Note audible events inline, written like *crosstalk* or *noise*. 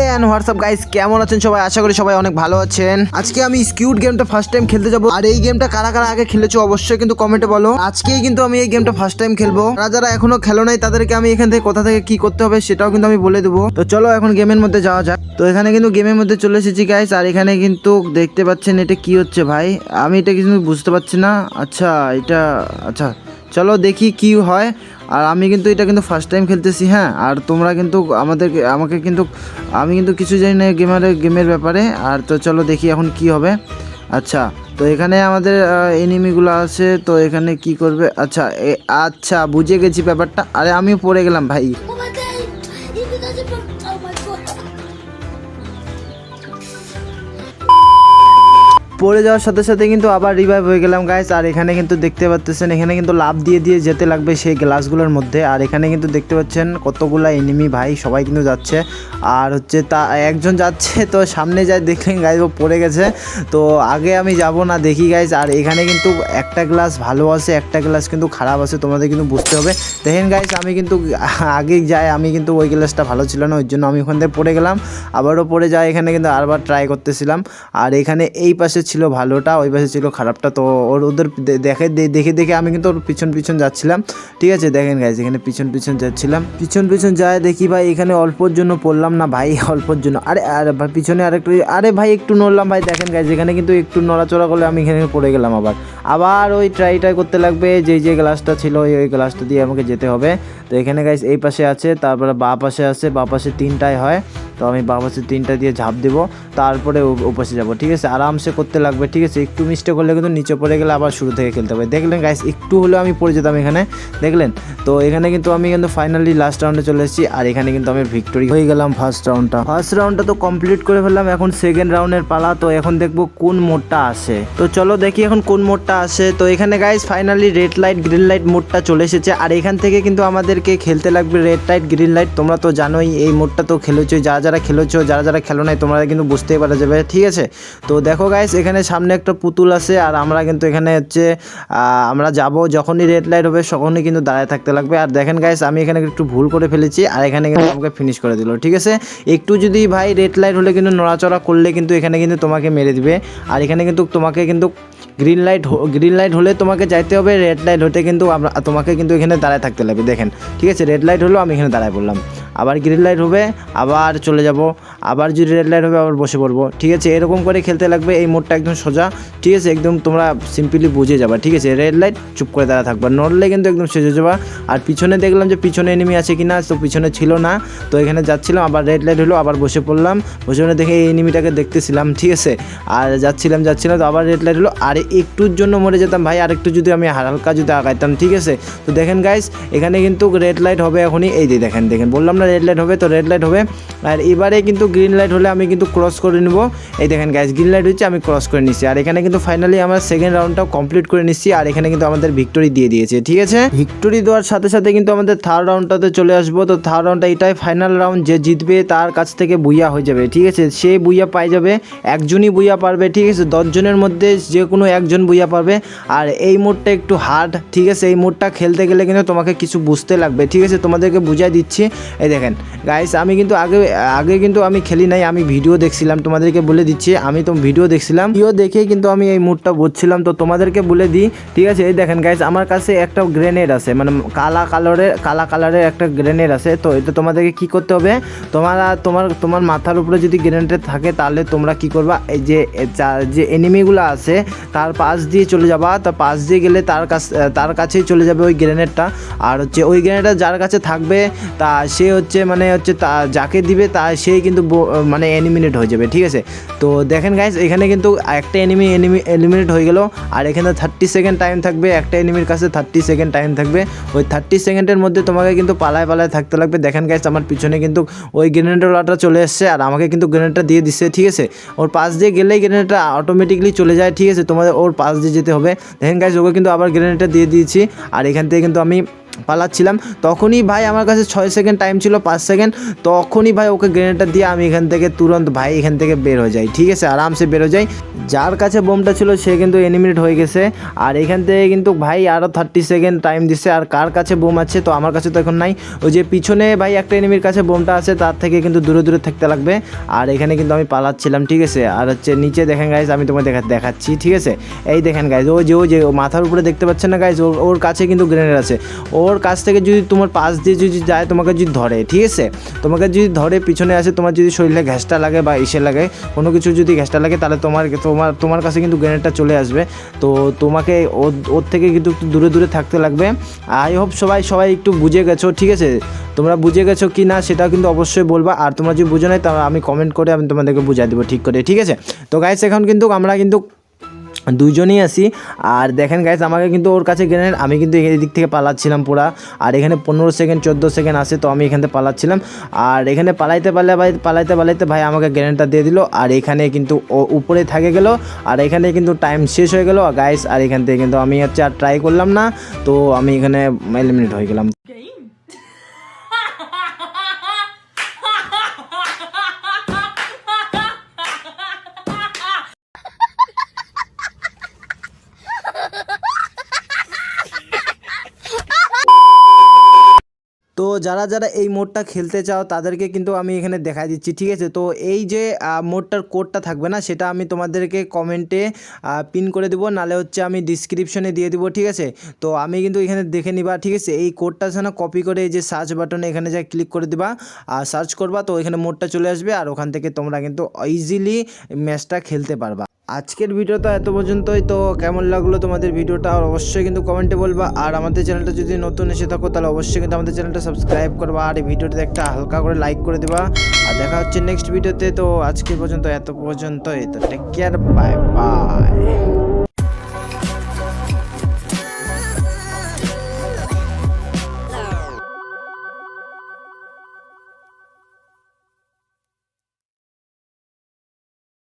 হে WhatsApp guys কেমন আছেন সবাই? আশা করি সবাই অনেক ভালো আছেন। আজকে আমি স্কিউট গেমটা ফার্স্ট টাইম খেলতে যাব। আর এই গেমটা কারা কারা আগে খেলেছো অবশ্যই কিন্তু কমেন্টে বলো। আজকেই কিন্তু আমি এই গেমটা ফার্স্ট টাইম খেলব। যারা যারা এখনও খেলো নাই, তাদেরকে আমি এখান থেকে কোথা থেকে কি করতে হবে সেটাও কিন্তু আমি বলে দেবো। তো চলো এখন গেমের মধ্যে যাওয়া যাক। তো এখানে কিন্তু গেমের মধ্যে চলে এসেছি গাইস আর এখানে কিন্তু দেখতে পাচ্ছেন এটা কি হচ্ছে, ভাই? আমি এটা কিছু বুঝতে পারছি না। আচ্ছা এটা আচ্ছা। চলো দেখি কি হয়। আর আমি কিন্তু এটা কিন্তু ফার্স্ট টাইম খেলতেছি হ্যাঁ? আর তোমরা কিন্তু আমাদের আমাকে কিন্তু, আমি কিন্তু কিছু জানি না গেমারে গেমের ব্যাপারে। আর তো চলো দেখি এখন কি হবে। আচ্ছা তো এখানে আমাদের এনিমিগুলো আছে, তো এখানে কি করবে? আচ্ছা আচ্ছা বুঝে গেছি ব্যাপারটা। আরে আমিও পড়ে গেলাম ভাই। পড়ে যাওয়ার সাথে সাথে কিন্তু আবার রিভাইভ হয়ে গেলাম গাইস আর এখানে কিন্তু দেখতে পাচ্ছেন এখানে কিন্তু লাভ দিয়ে দিয়ে যেতে লাগবে সেই গ্লাসগুলোর মধ্যে। আর এখানে কিন্তু দেখতে পাচ্ছেন কতগুলা এনিমি ভাই, সবাই কিন্তু যাচ্ছে। আর হচ্ছে তা, একজন যাচ্ছে, তো সামনে যায় দেখলেন গাইজ ও পড়ে গেছে। তো আগে আমি যাব না, দেখি গাইজ আর এখানে কিন্তু একটা গ্লাস ভালো আছে, একটা গ্লাস কিন্তু খারাপ আছে, তোমাদের কিন্তু বুঝতে হবে। দেখেন গাইজ আমি কিন্তু আগে যাই, আমি কিন্তু ওই গ্লাসটা ভালো ছিল না, ওই জন্য আমি ওখান থেকে পড়ে গেলাম। আবারও পড়ে যাই, এখানে কিন্তু আরবার ট্রাই করতেছিলাম। আর এখানে এই পাশে ছিল ভালোটা, ওই পাশে ছিল খারাপটা। তো ওর, ওদের দেখে দেখে দেখে আমি কিন্তু ওর পিছন পিছন যাচ্ছিলাম। ঠিক আছে, দেখেন গাইজ এখানে পিছন পিছন যাচ্ছিলাম। পিছন পিছন যায় দেখি ভাই, এখানে অল্পর জন্য পড়লাম না ভাই, *laughs* অল্পর জন্য। আরে আরে ভাই, পিছনে আরেকটু, আরে ভাই, একটু নড়লাম ভাই, দেখেন গাইজ এখানে কিন্তু একটু নড়াচড়া করলে আমি এখানে পড়ে গেলাম আবার। আবার ওই ট্রাই ট্রাই করতে লাগবে, যে যে গ্লাসটা ছিল, ওই ওই গ্লাসটা দিয়ে আমাকে যেতে হবে। তো এখানে গাইজ এই পাশে আছে, তারপরে বা পাশে আছে, বা পাশে তিনটায় হয়। তো আমি বা পাশে তিনটা দিয়ে ঝাঁপ দেবো। তারপরে পাশে যাব, ঠিক আছে? আরামসে করতে লাগবে, ঠিক আছে? একটু মিস্টেক করলে কিন্তু নিচে পড়ে গেলে আবার শুরু থেকে খেলতে হবে। দেখলেন গাইস একটু হলেও আমি পড়ে যেতাম এখানে, দেখলেন? তো এখানে কিন্তু আমি কিন্তু ফাইনালি লাস্ট রাউন্ডে চলে এসেছি, আর এখানে কিন্তু আমি ভিক্টোরি হয়ে গেলাম ফার্স্ট রাউন্ডটা ফার্স্ট রাউন্ডটা তো কমপ্লিট করে ফেললাম, এখন সেকেন্ড রাউন্ডের পালা, তো এখন দেখব কোন মোডটা আসে। তো চলো দেখি এখন কোন মোডটা আসে। তো এখানে guys finally red light green light মোডটা চলে এসেছে, আর এখান থেকে কিন্তু আমাদেরকে খেলতে লাগবে রেড লাইট গ্রিন লাইট তোমরা তো জানোই, এই মোডটা তো খেলেছো, যারা যারা খেলেছো, যারা যারা খেলো নাই, তোমরা কিন্তু বুঝতেই পারা যাবে ঠিক আছে। তো দেখো গাইস এখানে সামনে একটা পুতুল আছে আর আমরা কিন্তু এখানে হচ্ছে আমরা যাব যখনই রেড লাইট হবে তখনই কিন্তু দাঁড়ায় থাকতে লাগবে। আর দেখেন গাইস আমি এখানে একটু ভুল করে ফেলেছি আর এখানে কিন্তু আমাকে ফিনিশ করে দিল, ঠিক আছে? একটু যদি ভাই রেড লাইট হলে কিন্তু নড়াচড়া করলে কিন্তু এখানে কিন্তু তোমাকে মেরে দিবে। আর এখানে কিন্তু তোমাকে কিন্তু গ্রিন লাইট গ্রিন লাইট হলে তোমাকে যাইতে হবে রেড লাইট হতে কিন্তু তোমাকে কিন্তু এখানে দাঁড়ায় থাকতে লাগবে, দেখেন, ঠিক আছে? রেড লাইট হলেও আমি এখানে দাঁড়ায় পড়লাম। আবার গ্রিন লাইট হবে, আবার চলে যাব, আবার যদি রেড লাইট হবে, আবার বসে পড়ব। ঠিক আছে, এরকম করে খেলতে লাগবে, এই মোডটা একদম সোজা। ঠিক আছে, একদম তোমরা সিম্পলি বুঝে যাবা, ঠিক আছে? রেড লাইট চুপ করে দাঁড়া থাকবা, নড়লে কিন্তু একদম সেজে যাবা। আর পিছনে দেখলাম যে পিছনে এনিমি আছে কি না তো পিছনে ছিল না। তো এখানে যাচ্ছিলাম, আবার রেড লাইট হলো, আবার বসে পড়লাম। বসে পড়ে দেখে এই এনিমিটাকে দেখতেছিলাম, ঠিক আছে? আর যাচ্ছিলাম যাচ্ছিলাম, তো আবার রেড লাইট হলো। আর একটুর জন্য মরে যেতাম ভাই আর একটু যদি আমি হালকা যদি আগাইতাম, ঠিক আছে? তো দেখেন গাইস এখানে কিন্তু রেড লাইট হবে এখনই। এই যে দেখেন দেখেন, বললাম না রেড লাইট হবে, তো রেড লাইট হবে। আর এবারে কিন্তু গ্রিন লাইট হলে আমি কিন্তু ক্রস করে নেব। এই দেখেন গাইস গ্রিন লাইট হচ্ছে, আমি ক্রস করে নিচ্ছি। আর এখানে কিন্তু ফাইনালি আমরা সেকেন্ড রাউন্ডটাও কমপ্লিট করে নিচ্ছি, আর এখানে কিন্তু আমাদের ভিক্টোরি দিয়ে দিয়েছে, ঠিক আছে? ভিক্টোরি দেওয়ার সাথে সাথে কিন্তু আমাদের থার্ড রাউন্ডটাতে চলে আসব। তো থার্ড রাউন্ডটা এটাই ফাইনাল রাউন্ড যে জিতবে তার কাছ থেকে বুইয়া হয়ে যাবে, ঠিক আছে? সে বুইয়া পাই যাবে, একজনই বুইয়া পারবে, ঠিক আছে? দশজনের মধ্যে যে কোনো একজন বুইয়া পারবে। আর এই মোডটা একটু হার্ড ঠিক আছে? এই মোডটা খেলতে গেলে কিন্তু তোমাকে কিছু বুঝতে লাগবে, ঠিক আছে? তোমাদেরকে বুঝাই দিচ্ছি। এই দেখেন। গাইস আমি কিন্তু আগে আগে কিন্তু আমি খেলি নাই, আমি ভিডিও দেখছিলাম, তোমাদেরকে বলে দিচ্ছি, আমি তো ভিডিও দেখছিলাম। ভিডিও দেখেই কিন্তু আমি এই মুডটা বুঝছিলাম, তো তোমাদেরকে বলে দিই, ঠিক আছে? এই দেখেন গাইস আমার কাছে একটা গ্রেনেড আছে মানে কালা কালারের কালা কালারের একটা গ্রেনেড আছে, তো এটা তোমাদেরকে কি করতে হবে? তোমার তোমার তোমার মাথার উপরে যদি গ্রেনেড থাকে, তাহলে তোমরা কি করবা? এই যে যে এনিমিগুলো আছে, তার পাশ দিয়ে চলে যাবা তার পাশ দিয়ে গেলে তার কাছ, তার কাছেই চলে যাবে ওই গ্রেনেডটা আর হচ্ছে ওই গ্রেনেডটা যার কাছে থাকবে, তা সে হচ্ছে মানে হচ্ছে তা, যাকে দিবে তা সেই কিন্তু মানে এলিমিনেট হয়ে যাবে, ঠিক আছে? তো দেখেন গাইজ এখানে কিন্তু একটা এনিমি এনিমি এলিমিনেট হয়ে গেল। আর এখানে থার্টি সেকেন্ড টাইম থাকবে, একটা এনিমির কাছে থার্টি সেকেন্ড টাইম থাকবে। ওই থার্টি সেকেন্ডের মধ্যে তোমাকে কিন্তু পালায় পালায় থাকতে লাগবে। দেখেন গাইস আমার পিছনে কিন্তু ওই গ্রেনেডওয়ালাটা চলে এসছে, আর আমাকে কিন্তু গ্রেনেডটা দিয়ে দিচ্ছে ঠিক আছে? ওর পাশ দিয়ে গেলেই গ্রেনেডটা অটোমেটিকলি চলে যায়, ঠিক আছে? তোমাদের ওর পাশ দিয়ে যেতে হবে। দেখেন গাইস ওকে কিন্তু আবার গ্রেনেডটা দিয়ে দিয়েছি। আর এখান থেকে কিন্তু আমি পালাচ্ছিলাম, তখনই ভাই আমার কাছে ছয় সেকেন্ড টাইম ছিল, পাঁচ সেকেন্ড তখনই ভাই ওকে গ্রেনেডটা দিয়ে আমি এখান থেকে তুরন্ত ভাই এখান থেকে বের হয়ে যাই, ঠিক আছে? আরামসে বের হয়ে যাই। যার কাছে বোমটা ছিল, সে কিন্তু এনিমিনেট হয়ে গেছে। আর এখান থেকে কিন্তু ভাই আরও থার্টি সেকেন্ড টাইম দিছে, আর কার কাছে বোম আছে তো আমার কাছে তো এখন নাই। ওই যে পিছনে ভাই একটা এনিমির কাছে বোমটা আছে, তার থেকে কিন্তু দূরে দূরে থাকতে লাগবে। আর এখানে কিন্তু আমি পালাচ্ছিলাম, ঠিক আছে? আর হচ্ছে নিচে দেখেন গাইজ আমি তোমাকে দেখা দেখাচ্ছি, ঠিক আছে? এই দেখেন গাইজ ও যে ও যে মাথার উপরে দেখতে পাচ্ছেন না গাইজ ওর ওর কাছে কিন্তু গ্রেনেড আছে। ওর কাছ থেকে যদি তোমার পাশ দিয়ে যদি যায়, তোমাকে যদি ধরে, ঠিক আছে? তোমাকে যদি ধরে পিছনে আসে, তোমার যদি শরীরে ঘ্যাসটা লাগে বা ইসে লাগে, কোনো কিছু যদি ঘ্যাসটা লাগে, তাহলে তোমার তোমার তোমার কাছে কিন্তু গ্রেনেডটা চলে আসবে। তো তোমাকে ওর ওর থেকে কিন্তু একটু দূরে দূরে থাকতে লাগবে। আই হোপ সবাই সবাই একটু বুঝে গেছো, ঠিক আছে? তোমরা বুঝে গেছো কি না সেটা কিন্তু অবশ্যই বলবা। আর তোমরা যদি বুঝে নাই, তাহলে আমি কমেন্ট করে আমি তোমাদেরকে বুঝাই দেবো ঠিক করে, ঠিক আছে? তো গাইস এখন কিন্তু আমরা কিন্তু দুইজনই আসি আর দেখেন গাইস আমাকে কিন্তু ওর কাছে গ্রেনেড আমি কিন্তু এদিক থেকে পালাচ্ছিলাম পুরা। আর এখানে পনেরো সেকেন্ড চোদ্দ সেকেন্ড আসে তো আমি এখান থেকে পালাচ্ছিলাম। আর এখানে পালাইতে পারলে ভাই, পালাইতে পালাইতে ভাই আমাকে গ্রেনেডটা দিয়ে দিল। আর এখানে কিন্তু ও উপরে থাকে গেল। আর এখানে কিন্তু টাইম শেষ হয়ে গেল। গাইস আর এখান থেকে কিন্তু আমি হচ্ছে আর ট্রাই করলাম না। তো আমি এখানে এলিমিনেট হয়ে গেলাম। তো যারা যারা এই মোডটা খেলতে চাও, তাদেরকে কিন্তু আমি এখানে দেখা দিচ্ছি। ঠিক আছে? তো এই যে মোডটার কোডটা থাকবে না, সেটা আমি তোমাদেরকে কমেন্টে পিন করে দেবো, নালে হচ্ছে আমি ডিসক্রিপশনে দিয়ে দিব, ঠিক আছে? তো আমি কিন্তু এখানে দেখে নিবা, ঠিক আছে? এই কোডটা যেন কপি করে এই যে সার্চ বাটনে এখানে যা ক্লিক করে দিবা আর সার্চ করবা, তো এখানে মোডটা চলে আসবে, আর ওখান থেকে তোমরা কিন্তু ইজিলি ম্যাচটা খেলতে পারবা। আজকের ভিডিওটা এত পর্যন্তই। তো কেমন লাগল তোমাদের ভিডিওটা আর অবশ্যই কিন্তু কমেন্টে বলবা। আর আমাদের চ্যানেলটা যদি নতুন এসে থাকো, তাহলে অবশ্যই কিন্তু আমাদের চ্যানেলটা সাবস্ক্রাইব করবা। আর এই ভিডিওতে একটা হালকা করে লাইক করে দেবা। আর দেখা হচ্ছে নেক্সট ভিডিওতে তো আজকের পর্যন্ত এত পর্যন্তই। তো টেক কেয়ার বাই বাই